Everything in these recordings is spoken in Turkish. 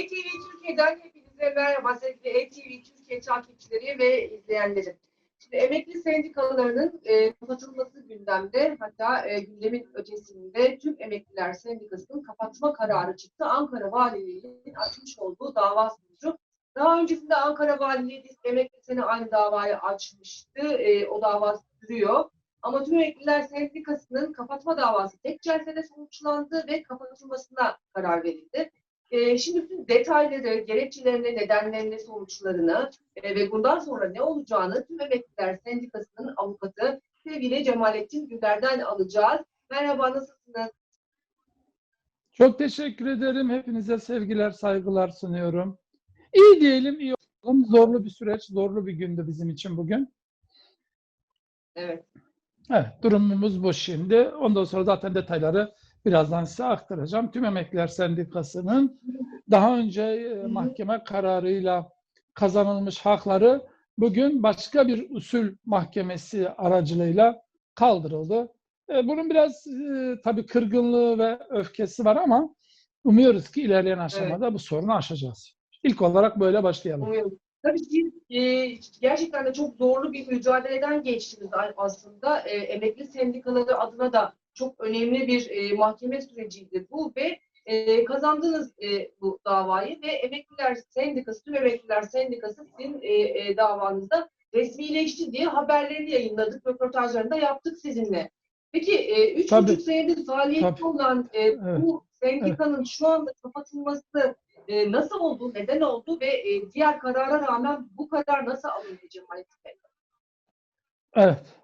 ETV Türkiye'den hepinize merhaba sevgili ETV Türkiye takipçileri ve izleyenleri. Şimdi emekli sendikalarının e, kapatılması gündemde. Hatta e, gündemin ötesinde tüm emekliler sendikasının kapatma kararı çıktı. Ankara Valiliği'nin açmış olduğu dava sonucu. Daha öncesinde Ankara Valiliği Emekli Seni aynı davayı açmıştı. E, o dava sürüyor. Ama tüm emekliler sendikasının kapatma davası tek celsede sonuçlandı ve kapatılmasına karar verildi. Ee, şimdi bütün detayları, gerekçelerini, nedenlerini, sonuçlarını e, ve bundan sonra ne olacağını tüm emekliler sendikasının avukatı sevgili Cemalettin Güler'den alacağız. Merhaba, nasılsınız? Çok teşekkür ederim. Hepinize sevgiler, saygılar sunuyorum. İyi diyelim, iyi olalım. Zorlu bir süreç, zorlu bir gündü bizim için bugün. Evet. Evet, durumumuz bu şimdi. Ondan sonra zaten detayları birazdan size aktaracağım. Tüm Emekliler Sendikası'nın daha önce e, mahkeme kararıyla kazanılmış hakları bugün başka bir usul mahkemesi aracılığıyla kaldırıldı. E, Bunun biraz e, tabii kırgınlığı ve öfkesi var ama umuyoruz ki ilerleyen aşamada bu sorunu aşacağız. İlk olarak böyle başlayalım. Umuyorum. Tabii siz e, gerçekten de çok zorlu bir mücadeleden geçtiniz aslında. E, emekli sendikaları adına da çok önemli bir e, mahkeme süreciydi bu ve e, kazandınız e, bu davayı ve Emekliler Sendikası, tüm Emekliler Sendikası sizin e, e, davanızda resmileşti diye haberlerini yayınladık, röportajlarını da yaptık sizinle. Peki e, üç Tabii. buçuk senedir faaliyette Tabii. olan e, bu sendikanın şu anda kapatılması e, nasıl oldu, neden oldu ve e, diğer karara rağmen bu karar nasıl alındı Bey? Evet.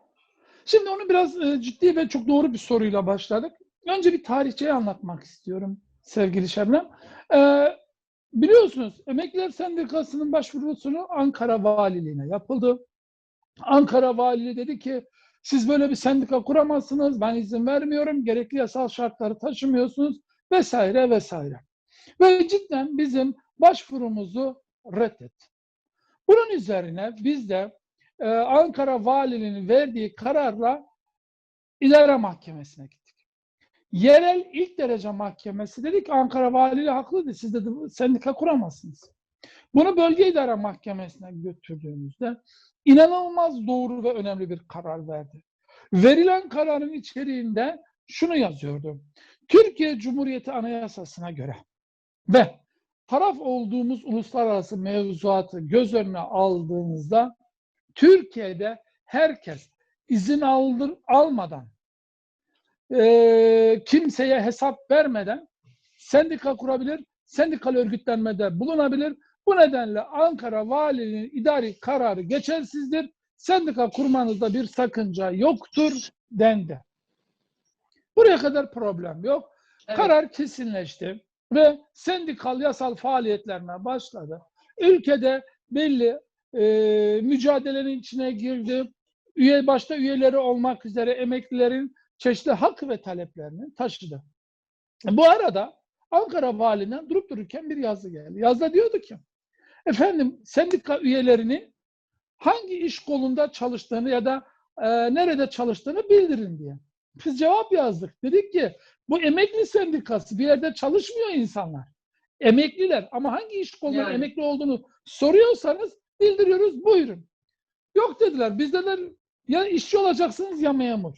Şimdi onu biraz e, ciddi ve çok doğru bir soruyla başladık. Önce bir tarihçeyi anlatmak istiyorum sevgili Şebnem. E, biliyorsunuz Emekliler Sendikası'nın başvurusunu Ankara Valiliğine yapıldı. Ankara Valiliği dedi ki siz böyle bir sendika kuramazsınız, ben izin vermiyorum, gerekli yasal şartları taşımıyorsunuz vesaire vesaire. Ve cidden bizim başvurumuzu reddetti. Bunun üzerine biz de e, Ankara Valiliğinin verdiği kararla idare mahkemesine gittik. Yerel ilk derece mahkemesi dedi ki Ankara Valiliği haklıydı. Siz dedi sendika kuramazsınız. Bunu bölge idare mahkemesine götürdüğümüzde inanılmaz doğru ve önemli bir karar verdi. Verilen kararın içeriğinde şunu yazıyordu. Türkiye Cumhuriyeti Anayasası'na göre ve taraf olduğumuz uluslararası mevzuatı göz önüne aldığımızda Türkiye'de herkes izin aldır, almadan, eee, kimseye hesap vermeden sendika kurabilir, sendikal örgütlenmede bulunabilir. Bu nedenle Ankara Valiliğinin idari kararı geçersizdir. Sendika kurmanızda bir sakınca yoktur dendi. Buraya kadar problem yok. Evet. Karar kesinleşti ve sendikal yasal faaliyetlerine başladı. Ülkede belli e, mücadelenin içine girdi. Üye başta üyeleri olmak üzere emeklilerin çeşitli hak ve taleplerini taşıdı. Bu arada Ankara Valiliğinden durup dururken bir yazı geldi. Yazda diyordu ki, efendim sendika üyelerinin hangi iş kolunda çalıştığını ya da e, nerede çalıştığını bildirin diye. Biz cevap yazdık. Dedik ki bu emekli sendikası bir yerde çalışmıyor insanlar. Emekliler ama hangi iş kolunda Yani. emekli olduğunu soruyorsanız bildiriyoruz buyurun. Yok dediler. Biz dediler ya işçi olacaksınız ya memur.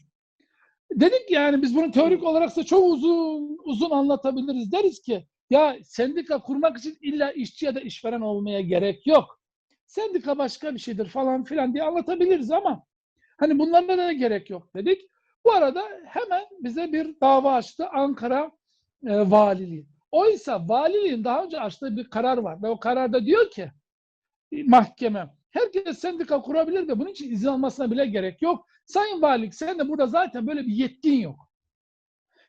Dedik yani biz bunu teorik olarak size çok uzun uzun anlatabiliriz. Deriz ki ya sendika kurmak için illa işçi ya da işveren olmaya gerek yok. Sendika başka bir şeydir falan filan diye anlatabiliriz ama hani bunlara da gerek yok dedik. Bu arada hemen bize bir dava açtı Ankara e, Valiliği. Oysa valiliğin daha önce açtığı bir karar var ve o kararda diyor ki mahkeme herkes sendika kurabilir ve bunun için izin almasına bile gerek yok. Sayın Valilik sen de burada zaten böyle bir yetkin yok.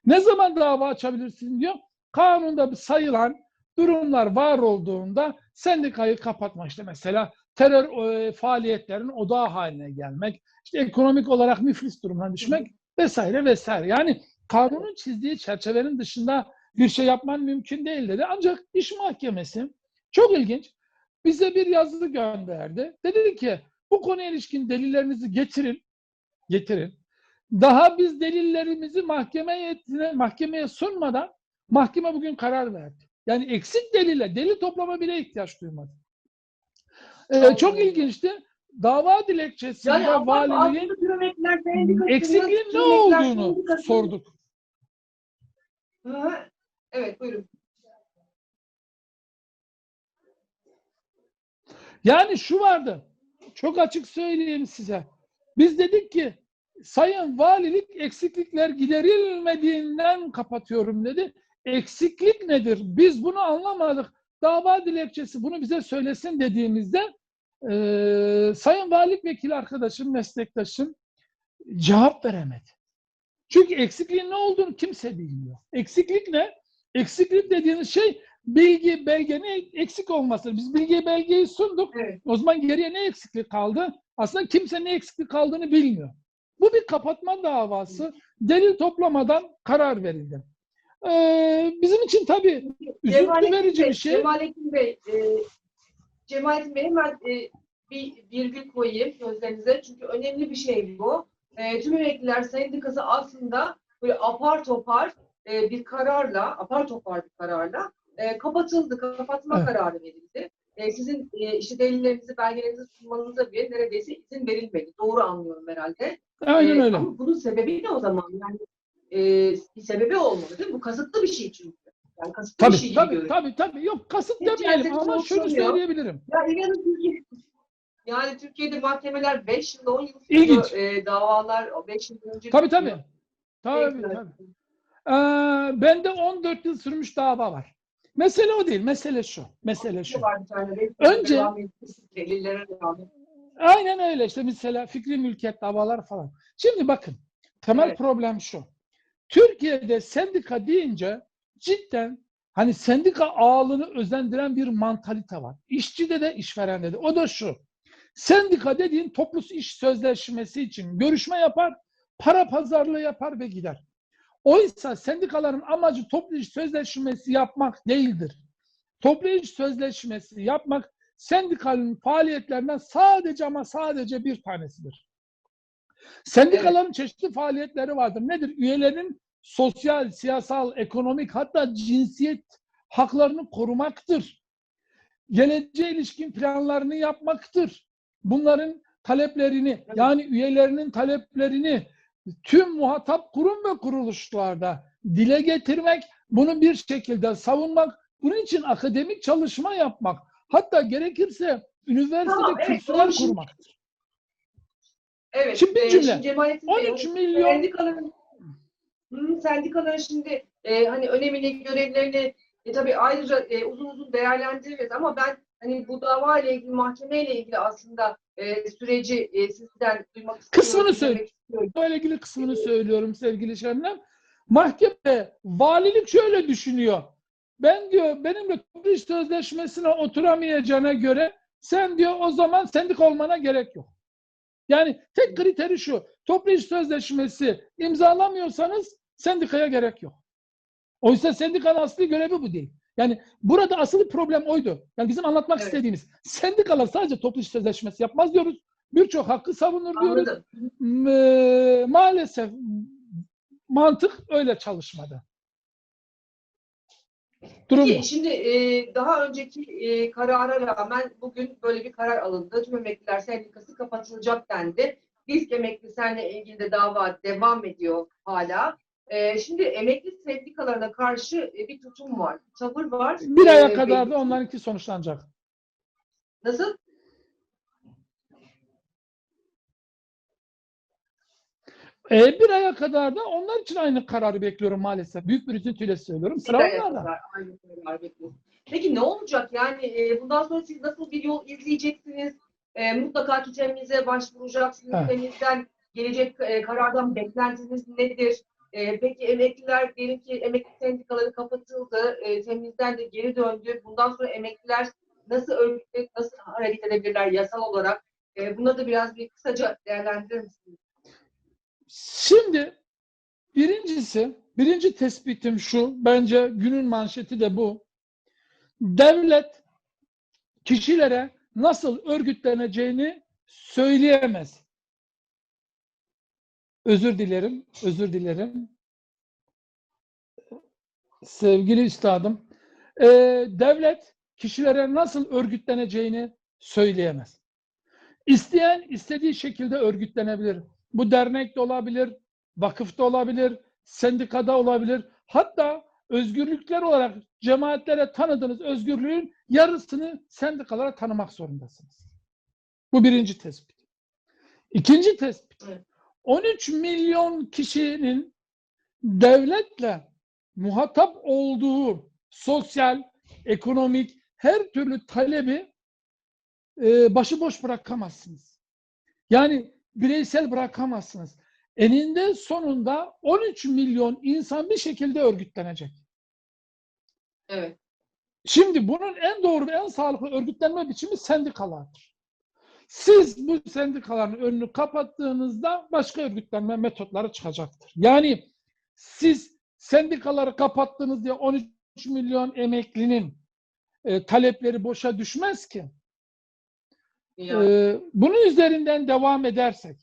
Ne zaman dava açabilirsin diyor. Kanunda sayılan durumlar var olduğunda sendikayı kapatma işte mesela terör e, faaliyetlerinin odağı haline gelmek, işte ekonomik olarak müflis durumuna düşmek vesaire vesaire. Yani kanunun çizdiği çerçevenin dışında bir şey yapman mümkün değil dedi. Ancak iş mahkemesi çok ilginç bize bir yazı gönderdi. Dedi ki bu konuya ilişkin delillerinizi getirin. Getirin. Daha biz delillerimizi mahkeme heyetine, mahkemeye sunmadan mahkeme bugün karar verdi. Yani eksik delile, delil toplama bile ihtiyaç duymadı. Ee, çok ilginçti. Dava dilekçesinde Yani valiliğin eksikliğin ne olduğunu sorduk. Hı hı. Evet buyurun. Yani şu vardı. Çok açık söyleyeyim size. Biz dedik ki Sayın Valilik eksiklikler giderilmediğinden kapatıyorum dedi. Eksiklik nedir? Biz bunu anlamadık. Dava dilekçesi bunu bize söylesin dediğimizde eee Sayın Valilik Vekili arkadaşım, meslektaşım cevap veremedi. Çünkü eksikliğin ne olduğunu kimse bilmiyor. Eksiklik ne? Eksiklik dediğiniz şey bilgi, belgenin eksik olması. Biz bilgi, belgeyi sunduk. Evet. O zaman geriye ne eksiklik kaldı? Aslında kimse ne eksiklik kaldığını bilmiyor. Bu bir kapatma davası. Delil toplamadan karar verildi. Ee, bizim için tabii üzüntü Cemalettin verici Bey, bir şey. Cemalettin Bey, e, Cemalettin Bey hemen e, bir virgül koyayım gözlerinize. Çünkü önemli bir şey bu. E, tüm emekliler sendikası aslında böyle apar topar e, bir kararla, apar topar bir kararla e, kapatıldı, kapatma Evet. kararı verildi. E, sizin e, işte delillerinizi, belgelerinizi sunmanıza bile neredeyse izin verilmedi. Doğru anlıyorum herhalde. Aynen E, öyle. Ama bunun sebebi ne o zaman? Yani e, bir sebebi olmalı değil mi? Bu kasıtlı bir şey çünkü. Yani kasıtlı bir Tabii, şey gibi tabii, görünüyor. tabii, tabii. Yok kasıt Hiç demeyelim ama şunu söyleyebilirim. Ya inanın Türkiye, yani Türkiye'de mahkemeler 5 yıl 10 yıl İlginç. E, davalar 5 yıl önce Tabii tabii. Tabii tabii. Ee, bende 14 yıl sürmüş dava var. Mesele o değil, mesele şu. Mesele şu. Önce-. Aynen öyle işte mesela fikri mülkiyet davalar falan. Şimdi bakın temel Evet. problem şu. Türkiye'de sendika deyince cidden hani sendika ağlını özendiren bir mantalite var. İşçide de işverende de. O da şu. Sendika dediğin toplu iş sözleşmesi için görüşme yapar, para pazarlığı yapar ve gider. Oysa sendikaların amacı toplu iş sözleşmesi yapmak değildir. Toplu iş sözleşmesi yapmak sendikanın faaliyetlerinden sadece ama sadece bir tanesidir. Sendikaların çeşitli faaliyetleri vardır. Nedir? Üyelerin sosyal, siyasal, ekonomik hatta cinsiyet haklarını korumaktır. Geleceğe ilişkin planlarını yapmaktır. Bunların taleplerini yani üyelerinin taleplerini tüm muhatap kurum ve kuruluşlarda dile getirmek, bunu bir şekilde savunmak, bunun için akademik çalışma yapmak, hatta gerekirse üniversitede Tamam, evet, kürsüler. Şimdi- kurmaktır. Evet. Şimdi bir e, cümle. Şimdi Cemalettin Bey, 13 milyon Sendikaların, sendikaların şimdi e, hani önemini, görevlerini e, tabii ayrıca e, uzun uzun değerlendiririz ama ben hani bu dava ile ilgili, mahkeme ile ilgili aslında e, süreci e, sizden duymak istiyorum. Kısmını istiyorum. ile ilgili kısmını söylüyorum sevgili Şebnem. Mahkeme, valilik şöyle düşünüyor. Ben diyor benimle iş sözleşmesine oturamayacağına göre sen diyor o zaman sendik olmana gerek yok. Yani tek kriteri şu. Toplu iş sözleşmesi imzalamıyorsanız sendikaya gerek yok. Oysa sendikanın asli görevi bu değil. Yani burada asıl problem oydu. Yani bizim anlatmak Evet. istediğimiz. Sendikalar sadece toplu iş sözleşmesi yapmaz diyoruz. Birçok hakkı savunur diyoruz. Anladım. M- maalesef mantık öyle çalışmadı. Durum. Peki, şimdi e, daha önceki e, karara rağmen bugün böyle bir karar alındı. Tüm emekliler sendikası kapatılacak dendi. Disk emekli senle ilgili de dava devam ediyor hala. E, şimdi emekli sendikalarına karşı e, bir tutum var, bir tavır var. Bir aya E, kadar belli. da onlarınki sonuçlanacak. Nasıl? E, bir aya kadar da onlar için aynı kararı bekliyorum maalesef. Büyük bir üzüntüyle söylüyorum. Sıra Bir onlarda. kadar aynı. Peki ne olacak? Yani e, bundan sonra siz nasıl bir yol izleyeceksiniz? E, mutlaka TÜTEM'inize başvuracaksınız. Evet. TÜTEM'inizden gelecek e, karardan beklentiniz nedir? E, peki emekliler diyelim ki emekli sendikaları kapatıldı. E, temizden de geri döndü. Bundan sonra emekliler nasıl örgütlenip nasıl hareket edebilirler yasal olarak? E, bunları da biraz bir kısaca değerlendirir misiniz? Şimdi birincisi, birinci tespitim şu, bence günün manşeti de bu. Devlet kişilere nasıl örgütleneceğini söyleyemez. Özür dilerim, özür dilerim. Sevgili üstadım, e, devlet kişilere nasıl örgütleneceğini söyleyemez. İsteyen istediği şekilde örgütlenebilir. Bu dernek de olabilir, vakıf da olabilir, sendikada olabilir. Hatta özgürlükler olarak cemaatlere tanıdığınız özgürlüğün yarısını sendikalara tanımak zorundasınız. Bu birinci tespit. İkinci tespit. Evet. 13 milyon kişinin devletle muhatap olduğu sosyal, ekonomik her türlü talebi e, başıboş bırakamazsınız. Yani bireysel bırakamazsınız. Eninde sonunda 13 milyon insan bir şekilde örgütlenecek. Evet. Şimdi bunun en doğru ve en sağlıklı örgütlenme biçimi sendikalardır. Siz bu sendikaların önünü kapattığınızda başka örgütlenme metotları çıkacaktır. Yani siz sendikaları kapattınız diye 13 milyon emeklinin e, talepleri boşa düşmez ki. Yani. Ee, bunun üzerinden devam edersek,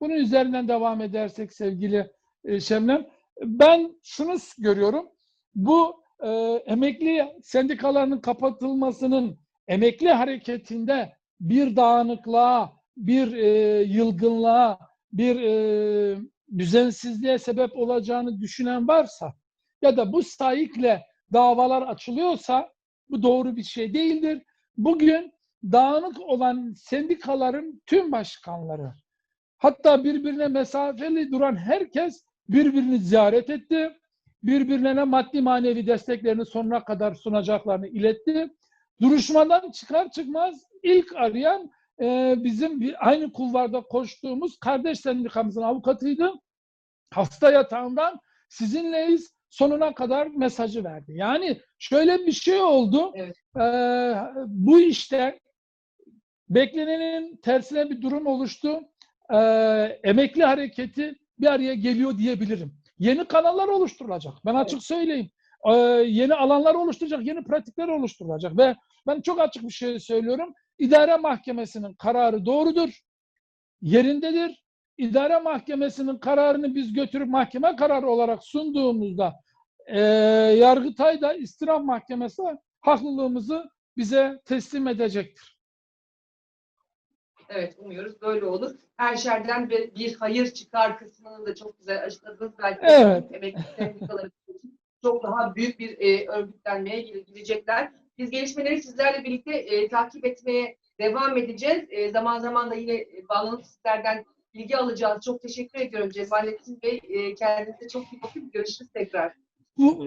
bunun üzerinden devam edersek sevgili e, Şemlem, ben şunu görüyorum. Bu e, emekli sendikalarının kapatılmasının emekli hareketinde bir dağınıklığa, bir e, yılgınlığa, bir e, düzensizliğe sebep olacağını düşünen varsa ya da bu sayıkla davalar açılıyorsa bu doğru bir şey değildir. Bugün dağınık olan sendikaların tüm başkanları, hatta birbirine mesafeli duran herkes birbirini ziyaret etti. Birbirlerine maddi manevi desteklerini sonuna kadar sunacaklarını iletti. Duruşmadan çıkar çıkmaz ilk arayan e, bizim bir, aynı kulvarda koştuğumuz kardeş sendikamızın avukatıydı. Hasta yatağından sizinleyiz sonuna kadar mesajı verdi. Yani şöyle bir şey oldu. Evet. E, bu işte beklenenin tersine bir durum oluştu. Ee, emekli hareketi bir araya geliyor diyebilirim. Yeni kanallar oluşturulacak. Ben açık söyleyeyim. Ee, yeni alanlar oluşturacak, yeni pratikler oluşturulacak ve ben çok açık bir şey söylüyorum. İdare Mahkemesi'nin kararı doğrudur, yerindedir. İdare Mahkemesi'nin kararını biz götürüp mahkeme kararı olarak sunduğumuzda e, Yargıtay da istiraf mahkemesi haklılığımızı bize teslim edecektir. Evet umuyoruz böyle olur. Her şerden bir, bir hayır çıkar kısmını da çok güzel açıkladınız. Belki Evet. emekli sendikaları için çok daha büyük bir e, örgütlenmeye gire- girecekler. Biz gelişmeleri sizlerle birlikte e, takip etmeye devam edeceğiz. E, zaman zaman da yine e, sizlerden bilgi alacağız. Çok teşekkür ediyorum Cemalettin Bey. E, kendinize çok iyi bakın. Görüşürüz tekrar.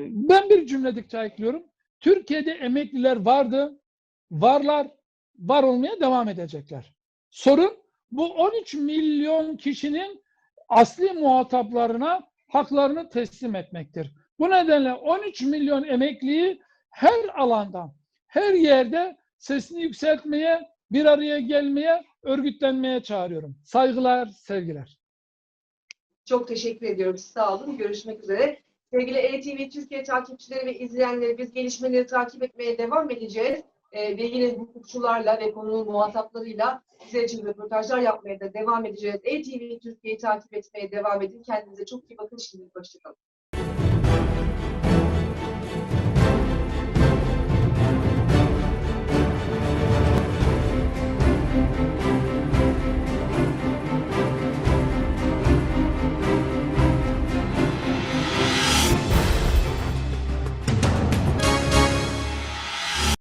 Ben bir cümledikçe ekliyorum. Türkiye'de emekliler vardı, varlar, var olmaya devam edecekler. Sorun bu 13 milyon kişinin asli muhataplarına haklarını teslim etmektir. Bu nedenle 13 milyon emekliyi her alandan, her yerde sesini yükseltmeye, bir araya gelmeye, örgütlenmeye çağırıyorum. Saygılar, sevgiler. Çok teşekkür ediyorum. Sağ olun. Görüşmek üzere. Sevgili ETV Türkiye takipçileri ve izleyenleri biz gelişmeleri takip etmeye devam edeceğiz. Ee, ve yine hukukçularla ve konunun muhataplarıyla size için röportajlar yapmaya da devam edeceğiz. ETV Türkiye'yi takip etmeye devam edin. Kendinize çok iyi bakın. Şimdilik hoşçakalın.